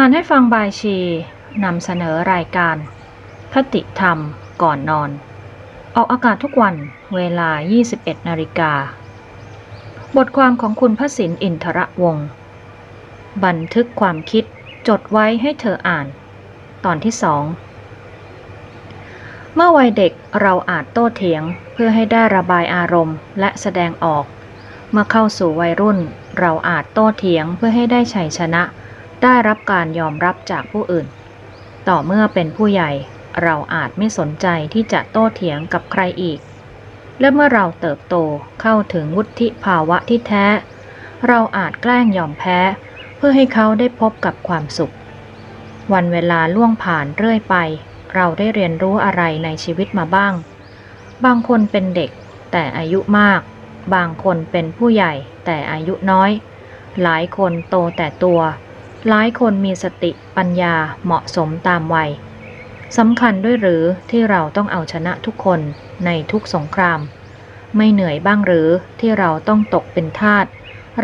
อ่านให้ฟังบายชีนำเสนอรายการ คติธรรมก่อนนอน ออกอากาศทุกวันเวลา 21 นาฬิกา บทความของคุณพระสินอินทระวงศ์บันทึกความคิดจดไว้ให้เธออ่าน ตอนที่สอง เมื่อวัยเด็กเราอาจโต้เถียงเพื่อให้ได้ระบายอารมณ์และแสดงออก เมื่อเข้าสู่วัยรุ่น เราอาจโต้เถียงเพื่อให้ได้ชัยชนะ ได้รับการยอมรับจากผู้อื่น ต่อเมื่อเป็นผู้ใหญ่เราอาจไม่สนใจที่จะโต้เถียงกับใครอีก และเมื่อเราเติบโตเข้าถึงวุฒิภาวะที่แท้ เราอาจแกล้งยอมแพ้ เพื่อให้เขาได้พบกับความสุข วันเวลาล่วงผ่านเรื่อยไป เราได้เรียนรู้อะไรในชีวิตมาบ้าง บางคนเป็นเด็กแต่อายุมาก บางคนเป็นผู้ใหญ่แต่อายุน้อย หลายคนโตแต่ตัว หลายคนมีสติปัญญาเหมาะสมตามวัยสำคัญด้วยหรือที่เราต้องเอาชนะทุกคนในทุกสงคราม ไม่เหนื่อยบ้างหรือที่เราต้องตกเป็นทาส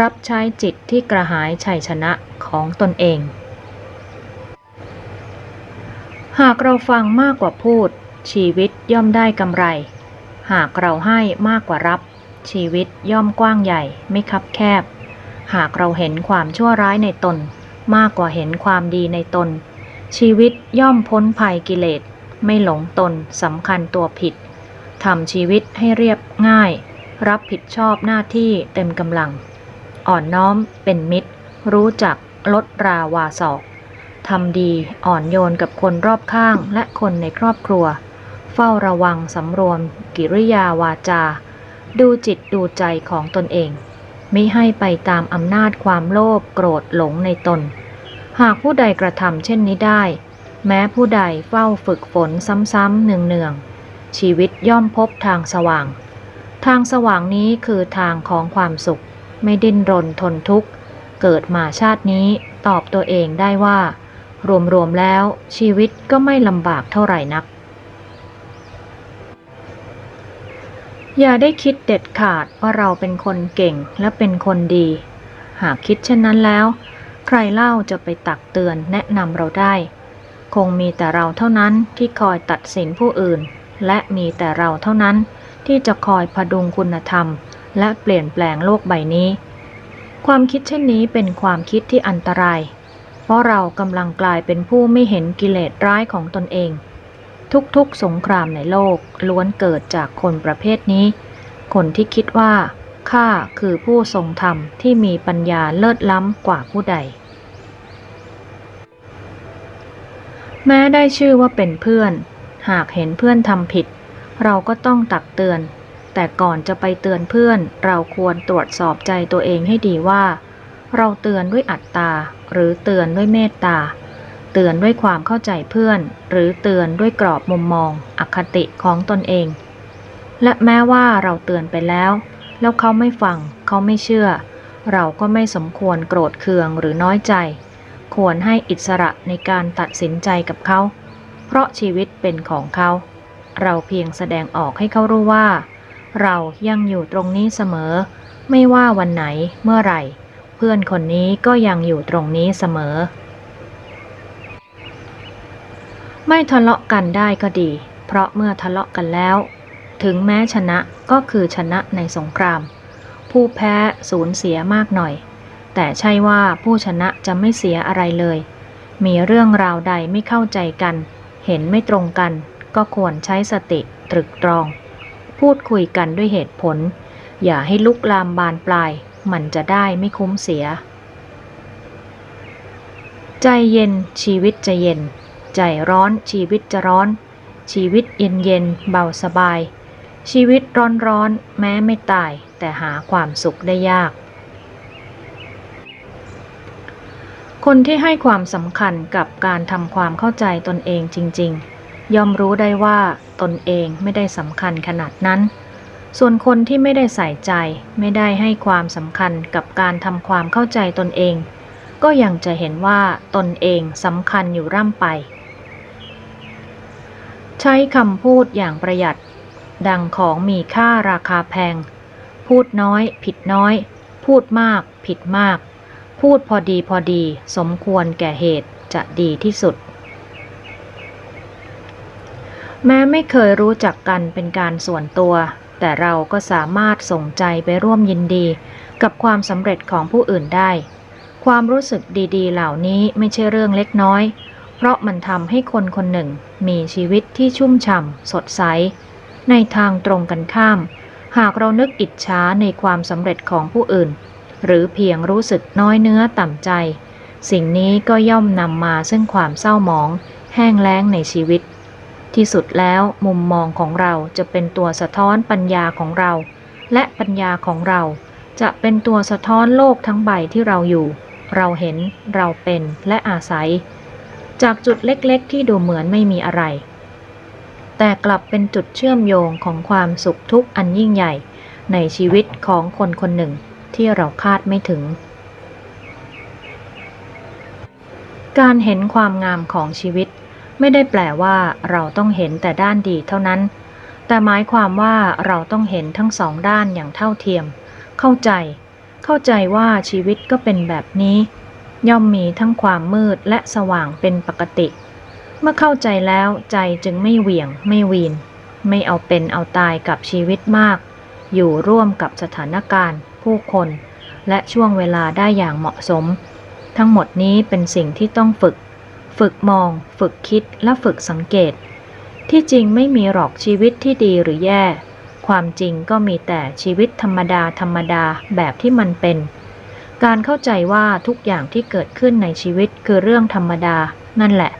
รับใช้จิตที่กระหายชัยชนะของตนเอง หากเราฟังมากกว่าพูด ชีวิตย่อมได้กำไร หากเราให้มากกว่ารับ ชีวิตย่อมกว้างใหญ่ไม่คับแคบ หากเราเห็นความชั่วร้ายในตน มากกว่าเห็นความดีในตน ชีวิตย่อมพ้นภัยกิเลส ไม่หลงตนสำคัญตัวผิดทำชีวิตให้เรียบง่าย รับผิดชอบหน้าที่เต็มกำลัง อ่อนน้อมเป็นมิตร รู้จักลดราวาศอกทำดีอ่อนโยนกับคนรอบข้างและคนในครอบครัว เฝ้าระวังสำรวม กิริยาวาจา ดูจิตดูใจของตนเอง ไม่ให้ไปตามอำนาจความโลภโกรธหลงในตน หากผู้ใดกระทำเช่นนี้ได้ แม้ผู้ใดเฝ้าฝึกฝนซ้ำๆเนืองๆชีวิตย่อมพบทางสว่าง ทางสว่างนี้คือทางของความสุข ไม่ดิ้นรนทนทุกข์ เกิดมาชาตินี้ตอบตัวเองได้ว่า รวมๆแล้วชีวิตก็ไม่ลำบากเท่าไหร่นัก อย่าได้คิดเด็ดขาดว่าเราเป็นคนเก่งและเป็นคนดี หากคิดเช่นนั้นแล้ว ใครเล่าจะไปตักเตือนแนะนำเราได้ คงมีแต่เราเท่านั้นที่คอยตัดสินผู้อื่น และมีแต่เราเท่านั้นที่จะคอยพดุงคุณธรรม และเปลี่ยนแปลงโลกใบนี้ ความคิดเช่นนี้เป็นความคิดที่อันตราย เพราะเรากำลังกลายเป็นผู้ไม่เห็นกิเลสร้ายของตนเอง ทุกๆ สงครามในโลกล้วนเกิดจากคนประเภทนี้ คนที่คิดว่าข้าคือผู้ทรงธรรมที่มีปัญญาเลิศล้ำกว่าผู้ใด แม้ได้ชื่อว่าเป็นเพื่อน หากเห็นเพื่อนทำผิด เราก็ต้องตักเตือน แต่ก่อนจะไปเตือนเพื่อน เราควรตรวจสอบใจตัวเองให้ดีว่า เราเตือนด้วยอัตตา หรือเตือนด้วยเมตตา เตือนด้วยความเข้าใจเพื่อน หรือเตือนด้วยกรอบมุมมอง อคติของตนเอง และแม้ว่าเราเตือนไปแล้ว แล้วเขาไม่ฟัง เขาไม่เชื่อ เราก็ไม่สมควรโกรธเคืองหรือน้อยใจ ควรให้อิสระในการตัดสินใจกับเขา เพราะชีวิตเป็นของเขา เราเพียงแสดงออกให้เขารู้ว่า เรายังอยู่ตรงนี้เสมอ ไม่ว่าวันไหนเมื่อไหร่ เพื่อนคนนี้ก็ยังอยู่ตรงนี้เสมอ ไม่ทะเลาะกันได้ก็ดี เพราะเมื่อทะเลาะกันแล้ว ถึงแม้ชนะก็คือชนะในสงคราม ผู้แพ้สูญเสียมากหน่อย แต่ใช่ว่าผู้ชนะจะไม่เสียอะไรเลย มีเรื่องราวใดไม่เข้าใจกัน เห็นไม่ตรงกัน ก็ควรใช้สติตรึกตรอง พูดคุยกันด้วยเหตุผล อย่าให้ลุกลามบานปลาย มันจะได้ไม่คุ้มเสีย ใจเย็นชีวิตจะเย็น ใจร้อน ชีวิตจะร้อน ชีวิตเย็นเย็นเบาสบาย ชีวิตร้อนร้อนแม้ไม่ตาย แต่หาความสุขได้ยาก คนที่ให้ความสำคัญกับการทำความเข้าใจตนเองจริง ๆ ย่อมรู้ได้ว่าตนเองไม่ได้สำคัญขนาดนั้น ส่วนคนที่ไม่ได้ใส่ใจไม่ได้ให้ความสำคัญกับการทำความเข้าใจตนเองก็ยังจะเห็นว่าตนเองสำคัญอยู่ร่ำไป ใช้คำพูดอย่างประหยัด ดังของมีค่าราคาแพง พูดน้อย ผิดน้อย พูดมาก ผิดมาก พูดพอดีพอดี สมควรแก่เหตุจะดีที่สุด แม้ไม่เคยรู้จักกันเป็นการส่วนตัว แต่เราก็สามารถส่งใจไปร่วมยินดี กับความสำเร็จของผู้อื่นได้ ความรู้สึกดี ๆ เหล่านี้ไม่ใช่เรื่องเล็กน้อย เพราะมันทำให้คนคนหนึ่งมีชีวิตที่ชุ่มฉ่ำสดใส ในทางตรงกันข้าม หากเรานึกอิจฉาในความสำเร็จของผู้อื่น หรือเพียงรู้สึกน้อยเนื้อต่ำใจ สิ่งนี้ก็ย่อมนำมาซึ่งความเศร้าหมอง แห้งแล้งในชีวิต ที่สุดแล้วมุมมองของเราจะเป็นตัวสะท้อนปัญญาของเรา และปัญญาของเราจะเป็นตัวสะท้อนโลกทั้งใบที่เราอยู่ เราเห็น เราเป็น และอาศัย จากจุดเล็กๆ ที่ดูเหมือนไม่มีอะไร แต่กลับเป็นจุดเชื่อมโยงของความสุขทุกข์อันยิ่งใหญ่ในชีวิตของคนคนหนึ่งที่เราคาดไม่ถึง การเห็นความงามของชีวิต ไม่ได้แปลว่าเราต้องเห็นแต่ด้านดีเท่านั้น แต่หมายความว่าเราต้องเห็นทั้งสองด้านอย่างเท่าเทียม เข้าใจ เข้าใจว่าชีวิตก็เป็นแบบนี้ ย่อมมีทั้งความมืดและสว่างเป็นปกติ เมื่อเข้าใจแล้วใจจึงไม่เหวี่ยง ไม่วีน ไม่เอาเป็นเอาตายกับชีวิตมาก อยู่ร่วมกับสถานการณ์ ผู้คน และช่วงเวลาได้อย่างเหมาะสม ทั้งหมดนี้เป็นสิ่งที่ต้องฝึก ฝึกมอง ฝึกคิดและฝึกสังเกต ที่จริงไม่มีหรอกชีวิตที่ดีหรือแย่ ความจริงก็มีแต่ชีวิตธรรมดาธรรมดาแบบที่มันเป็น การเข้าใจว่าทุกอย่างที่เกิดขึ้นในชีวิตคือเรื่องธรรมดา นั่นแหละ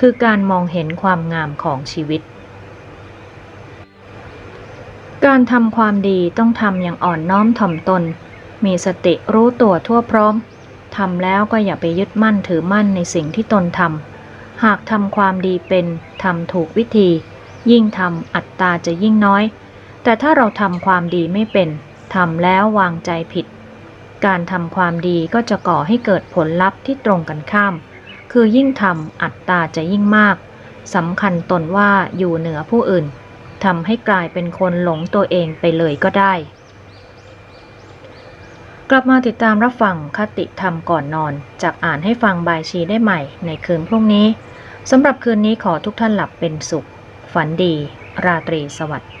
คือการมองเห็นความงามของชีวิต การทำความดีต้องทำอย่างอ่อนน้อมถ่อมตน มีสติรู้ตัวทั่วพร้อมทำแล้วก็อย่าไปยึดมั่นถือมั่นในสิ่งที่ตนทำหากทำความดีเป็นทำถูกวิธี ยิ่งทำอัตตาจะยิ่งน้อย แต่ถ้าเราทำความดีไม่เป็นทำแล้ววางใจผิด การทำความดีก็จะก่อให้เกิดผลลัพธ์ที่ตรงกันข้าม คือยิ่งทำอัตตาจะยิ่งมากสำคัญตนว่าอยู่เหนือผู้อื่นทำให้กลายเป็นคนหลงตัวเองไปเลยก็ได้ กลับมาติดตามรับฟังคติธรรมก่อนนอน จากอ่านให้ฟังบายชีได้ใหม่ในคืนพรุ่งนี้สำหรับคืนนี้ขอทุกท่านหลับเป็นสุข ฝันดี ราตรีสวัสดิ์